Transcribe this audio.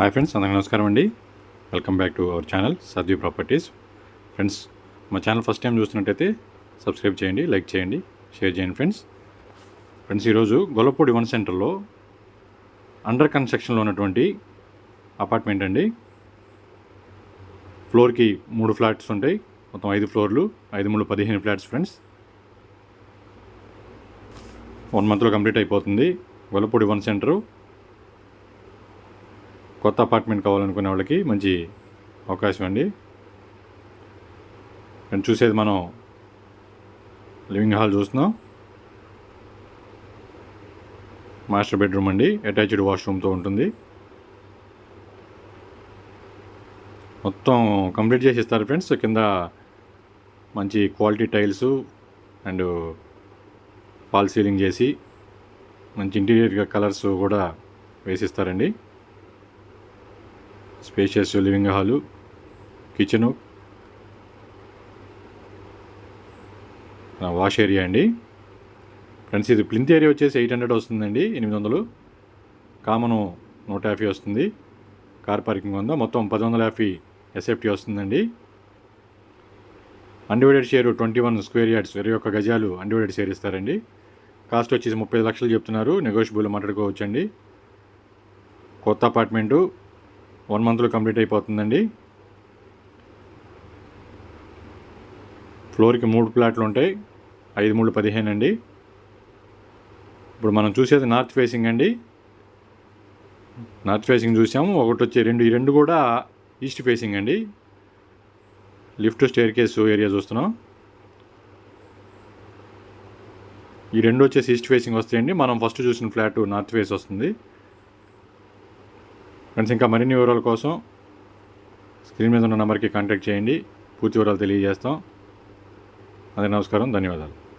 Hi friends అందరికీ నమస్కారం అండి. Welcome back to our channel Sadvi properties friends మా ఛానల్ ఫస్ట్ టైం చూస్తున్నట్టయితే సబ్స్క్రైబ్ చేయండి లైక్ చేయండి షేర్ చేయండి ఫ్రెండ్స్ ఫ్రెండ్స్ ఈరోజు గొల్లపూడి వన్ సెంటర్లో అండర్ కన్స్ట్రక్షన్లో ఉన్నటువంటి అపార్ట్మెంట్ అండి. ఫ్లోర్కి మూడు ఫ్లాట్స్ ఉంటాయి. మొత్తం ఐదు ఫ్లోర్లు ఐదు మూడు పదిహేను ఫ్లాట్స్ ఫ్రెండ్స్ వన్ మంత్లో కంప్లీట్ అయిపోతుంది గొల్లపూడి వన్ సెంటరు. కొత్త అపార్ట్మెంట్ కావాలనుకునే వాళ్ళకి మంచి అవకాశం అండి. అండ్ చూసేది మనం లివింగ్ హాల్ చూస్తున్నాం. మాస్టర్ బెడ్రూమ్ అండి. అటాచ్డ్ వాష్రూమ్తో ఉంటుంది. మొత్తం కంప్లీట్ చేసి ఇస్తారు ఫ్రెండ్స్. కింద మంచి quality tiles and fall ceiling చేసి మంచి ఇంటీరియర్ కలర్స్ కూడా వేసిస్తారండి. Spacious living hall kitchen wash area అండి. ఫ్రెండ్స్ ఇది ప్లింత్ ఏరియా వచ్చేసి ఎయిట్ హండ్రెడ్ వస్తుందండి ఎనిమిది వందలు. కామను నూట యాభై వస్తుంది. కార్ పార్కింగ్ ఉందా? మొత్తం పది వందల యాభై ఎస్ఎఫ్టీ వస్తుందండి. Undivided share twenty one square yards ఇరవై ఒక్క గజాలు అన్డివైడెడ్ షేర్ ఇస్తారండి. కాస్ట్ వచ్చేసి ముప్పై లక్షలు చెప్తున్నారు. నెగోషియబుల్ మాట్లాడుకోవచ్చండి. కొత్త అపార్ట్మెంటు వన్ మంత్లో కంప్లీట్ అయిపోతుందండి. ఫ్లోర్కి మూడు ప్లాట్లు ఉంటాయి. ఐదు మూడు పదిహేను అండి ఇప్పుడు మనం చూసేది నార్త్ ఫేసింగ్ అండి. నార్త్ ఫేసింగ్ చూసాము. ఒకటి వచ్చి రెండు ఈ రెండు కూడా ఈస్ట్ ఫేసింగ్ అండి. లిఫ్ట్ స్టేర్ కేసు ఏరియా చూస్తున్నాం. ఈ రెండు వచ్చేసి ఈస్ట్ ఫేసింగ్ వస్తాయండి. మనం ఫస్ట్ చూసిన ఫ్లాట్ నార్త్ ఫేస్ వస్తుంది. ఫ్రెండ్స్ ఇంకా మరిన్ని వివరాల కోసం స్క్రీన్ మీద ఉన్న నెంబర్కి కాంటాక్ట్ చేయండి. పూర్తి వివరాలు తెలియజేస్తాం. అదే నమస్కారం. ధన్యవాదాలు.